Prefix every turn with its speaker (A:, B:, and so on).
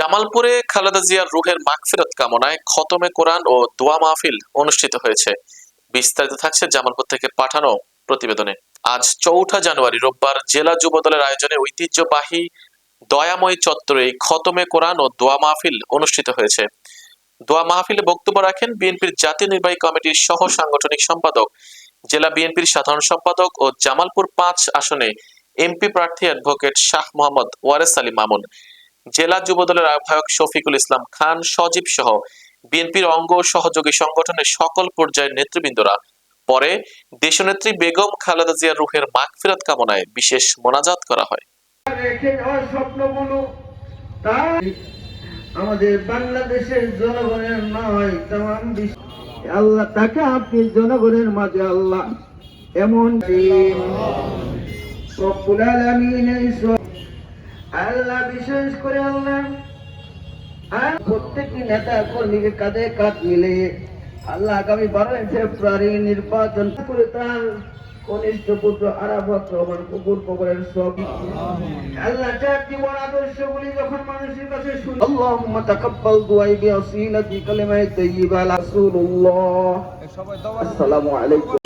A: জামালপুরে খালেদা জিয়ার রুহের মাগফিরাত কামনায় খতমে কোরআন ও দোয়া মাহফিল অনুষ্ঠিত হয়েছে। বিস্তারিত থাকছে জামালপুর থেকে পাঠানো প্রতিবেদনে। আজ চৌঠা জানুয়ারি রোববার জেলা যুব দলের আয়োজনে ঐতিহ্যবাহী দয়াময় চত্বরে খতমে কোরআন ও দোয়া মাহফিল অনুষ্ঠিত হয়েছে। দোয়া মাহফিলে বক্তব্য রাখেন বিএনপির জাতীয় নির্বাহী কমিটির সহ সাংগঠনিক সম্পাদক, জেলা বিএনপির সাধারণ সম্পাদক ও জামালপুর পাঁচ আসনে এমপি প্রার্থী অ্যাডভোকেট শাহ মোহাম্মদ ওয়ারেস আলী মামুন। জেলা যুবদলের আহ্বায়ক শফিকুল ইসলাম খান, সজীব সহ বিএনপির অঙ্গ সহযোগী সংগঠনের সকল পর্যায়ের নেতৃবৃন্দরা। পরে দেশনেত্রী বেগম খালেদা জিয়ার রুহের মাগফিরাত কামনায় বিশেষ মোনাজাত করা হয়।
B: আমাদের বাংলাদেশের জনগণের নয় তাম আল্লাহ তাকে আপনি জনগণের মাঝে আল্লাহ। এমন রব্বুল আলামিনের স- আল্লাহ বিশেষ করে আল্লাহ। আর প্রত্যেকটি নেতা কর্মীকে কাঁধে কাঁধ মিলে আল্লাহ আগামী বারোই ফেব্রুয়ারি নির্বাচন করে তার কনিষ্ঠ পুত্র আরাফত রহমান কুকুর কবরের সব। আল্লাহ আদর্শগুলি যখন মানুষের কাছে শুনি আল্লাহুম্মা তাকাব্বাল দুআই বিওসিলাতি কালিমায়ে তাইয়্যিবা রাসূলুল্লাহ। আসসালামু আলাইকুম।